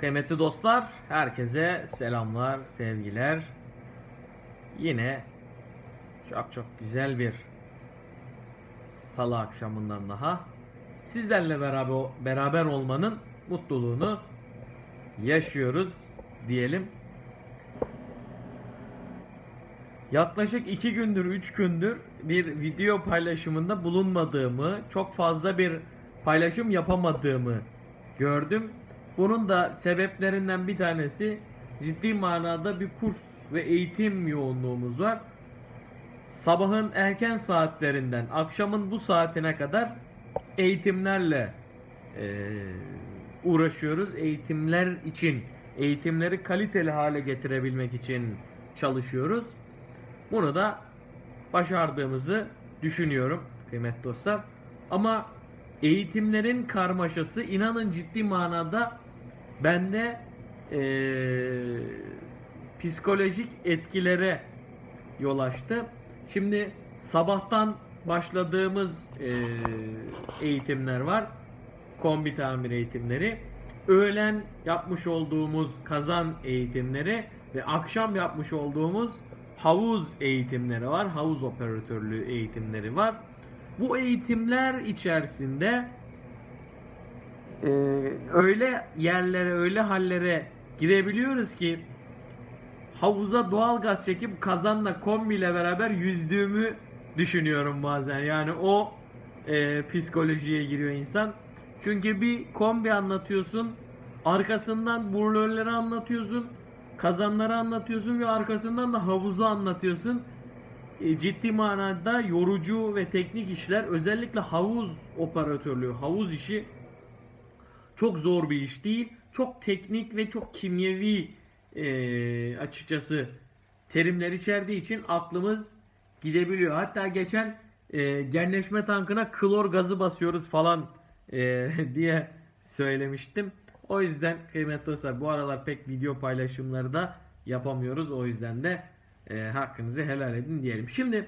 Kıymetli dostlar, herkese selamlar, sevgiler. Yine çok çok güzel bir salı akşamından daha sizlerle beraber beraber olmanın mutluluğunu yaşıyoruz diyelim. Yaklaşık iki gündür, üç gündür bir video paylaşımında bulunmadığımı, çok fazla bir paylaşım yapamadığımı gördüm. Bunun da sebeplerinden bir tanesi ciddi manada bir kurs ve eğitim yoğunluğumuz var. Sabahın erken saatlerinden akşamın bu saatine kadar eğitimlerle eee, uğraşıyoruz. Eğitimler için, eğitimleri kaliteli hale getirebilmek için çalışıyoruz. Bunu da başardığımızı düşünüyorum kıymetli dostlar. Ama eğitimlerin karmaşası inanın ciddi manada bende eee, psikolojik etkilere yol açtı. Şimdi sabahtan başladığımız eee, eğitimler var. Kombi tamir eğitimleri. Öğlen yapmış olduğumuz kazan eğitimleri ve akşam yapmış olduğumuz havuz eğitimleri var. Havuz operatörlüğü eğitimleri var. Bu eğitimler içerisinde e, öyle yerlere, öyle hallere girebiliyoruz ki havuza doğal gaz çekip kazanla kombiyle beraber yüzdüğümü düşünüyorum bazen. Yani o e, psikolojiye giriyor insan. Çünkü bir kombi anlatıyorsun, arkasından burlörleri anlatıyorsun, kazanları anlatıyorsun ve arkasından da havuzu anlatıyorsun. E, ciddi manada yorucu ve teknik işler, özellikle havuz operatörlüğü, havuz işi çok zor bir iş değil. Çok teknik ve çok kimyevi e, açıkçası terimler içerdiği için aklımız gidebiliyor. Hatta geçen e, genleşme tankına klor gazı basıyoruz falan e, diye söylemiştim. O yüzden kıymetli dostlar bu aralar pek video paylaşımları da yapamıyoruz. O yüzden de e, hakkınızı helal edin diyelim. Şimdi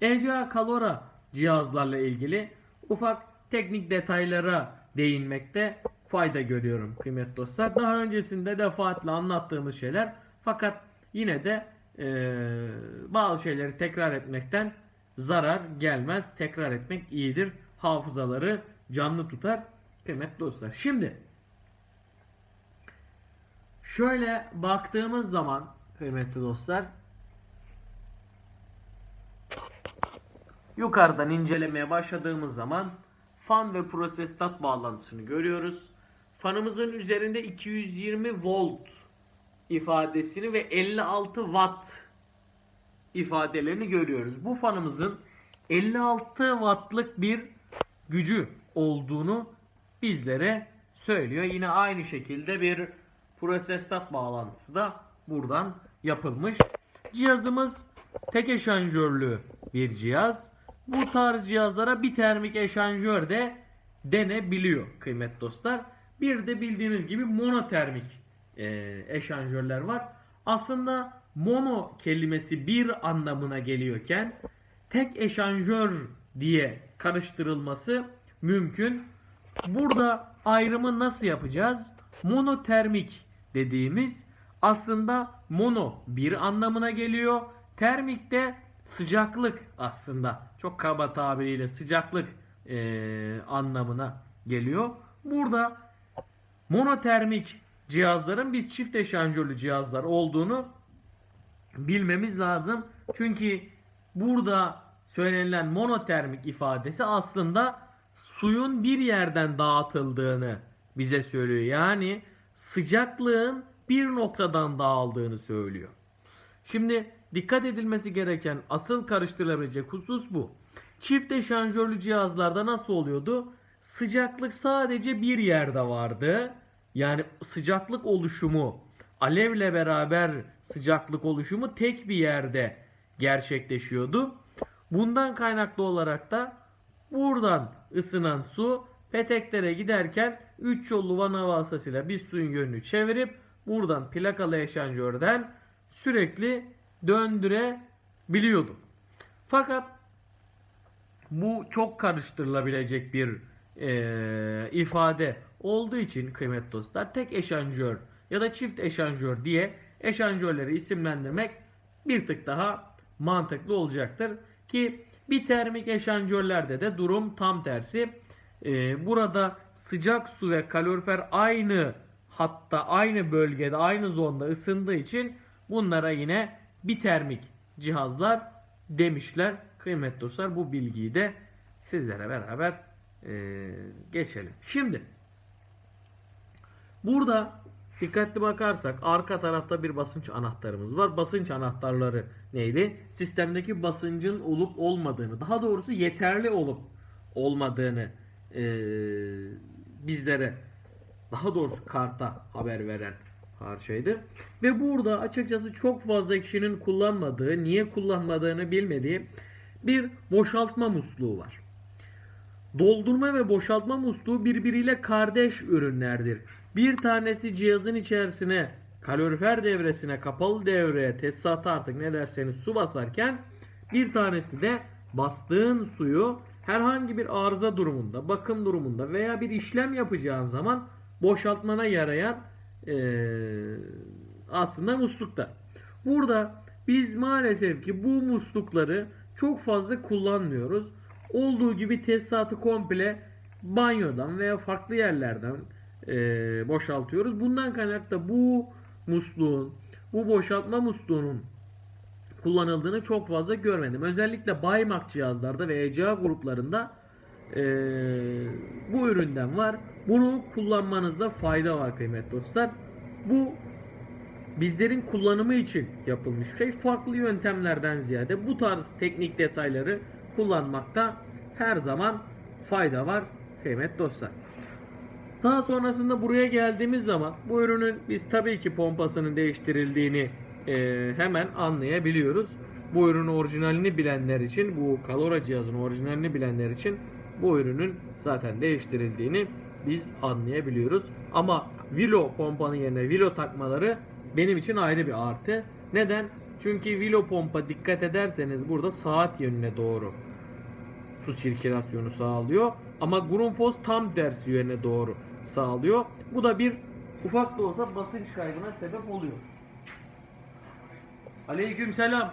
ECA Kalora cihazlarla ilgili ufak teknik detaylara değinmekte fayda görüyorum kıymetli dostlar. Daha öncesinde defaatle anlattığımız şeyler fakat yine de e, bazı şeyleri tekrar etmekten zarar gelmez. Tekrar etmek iyidir. Hafızaları canlı tutar kıymetli dostlar. Şimdi şöyle baktığımız zaman kıymetli dostlar yukarıdan incelemeye başladığımız zaman fan ve prosestat bağlantısını görüyoruz. Fanımızın üzerinde 220 volt ifadesini ve 56 watt ifadelerini görüyoruz. Bu fanımızın 56 wattlık bir gücü olduğunu bizlere söylüyor. Yine aynı şekilde bir prosestat bağlantısı da buradan yapılmış. Cihazımız tek eşanjörlü bir cihaz. Bu tarz cihazlara bir termik eşanjör de denebiliyor kıymetli dostlar. Bir de bildiğiniz gibi monotermik e, eşanjörler var. Aslında mono kelimesi bir anlamına geliyorken tek eşanjör diye karıştırılması mümkün. Burada ayrımı nasıl yapacağız? Monotermik dediğimiz aslında mono bir anlamına geliyor. Termik de sıcaklık aslında. Çok kaba tabiriyle sıcaklık e, anlamına geliyor. Burada monotermik cihazların biz çift eşanjörlü cihazlar olduğunu bilmemiz lazım. Çünkü burada söylenilen monotermik ifadesi aslında suyun bir yerden dağıtıldığını bize söylüyor. Yani sıcaklığın bir noktadan dağıldığını söylüyor. Şimdi dikkat edilmesi gereken asıl karıştırılabilecek husus bu. Çift eşanjörlü cihazlarda nasıl oluyordu? Sıcaklık sadece bir yerde vardı. Yani sıcaklık oluşumu, alevle beraber sıcaklık oluşumu tek bir yerde gerçekleşiyordu. Bundan kaynaklı olarak da buradan ısınan su peteklere giderken 3 yollu vana vasıtasıyla bir suyun yönünü çevirip buradan plakalı eşanjörden sürekli döndürebiliyordu. Fakat bu çok karıştırılabilecek bir e, ifade olduğu için kıymetli dostlar tek eşanjör ya da çift eşanjör diye eşanjörleri isimlendirmek bir tık daha mantıklı olacaktır. Ki bir termik eşanjörlerde de durum tam tersi. Ee, burada sıcak su ve kalorifer aynı hatta aynı bölgede aynı zonda ısındığı için bunlara yine bitermik cihazlar demişler. Kıymetli dostlar bu bilgiyi de sizlere beraber e, geçelim. Şimdi burada dikkatli bakarsak arka tarafta bir basınç anahtarımız var. Basınç anahtarları neydi? Sistemdeki basıncın olup olmadığını, daha doğrusu yeterli olup olmadığını e, bizlere daha doğrusu karta haber veren parçaydı. Ve burada açıkçası çok fazla kişinin kullanmadığı, niye kullanmadığını bilmediği bir boşaltma musluğu var. Doldurma ve boşaltma musluğu birbiriyle kardeş ürünlerdir. Bir tanesi cihazın içerisine kalorifer devresine, kapalı devreye, tesisata artık ne derseniz su basarken bir tanesi de bastığın suyu herhangi bir arıza durumunda, bakım durumunda veya bir işlem yapacağın zaman boşaltmana yarayan eee, aslında muslukta. Burada biz maalesef ki bu muslukları çok fazla kullanmıyoruz. Olduğu gibi tesisatı komple banyodan veya farklı yerlerden eee, boşaltıyoruz. Bundan kaynaklı da bu musluğun, bu boşaltma musluğunun kullanıldığını çok fazla görmedim. Özellikle Baymak cihazlarda ve ECA gruplarında eee, bu üründen var. Bunu kullanmanızda fayda var kıymetli dostlar. Bu bizlerin kullanımı için yapılmış şey. Farklı yöntemlerden ziyade bu tarz teknik detayları kullanmakta her zaman fayda var kıymetli dostlar. Daha sonrasında buraya geldiğimiz zaman bu ürünün biz tabii ki pompasının değiştirildiğini e, hemen anlayabiliyoruz. Bu ürünün orijinalini bilenler için, bu Kalora cihazının orijinalini bilenler için bu ürünün zaten değiştirildiğini biz anlayabiliyoruz. Ama Vilo pompanın yerine Vilo takmaları benim için ayrı bir artı. Neden? Çünkü Vilo pompa dikkat ederseniz burada saat yönüne doğru su sirkülasyonu sağlıyor. Ama Grundfos tam tersi yöne doğru sağlıyor. Bu da bir ufak da olsa basınç kaybına sebep oluyor. Aleyküm selam.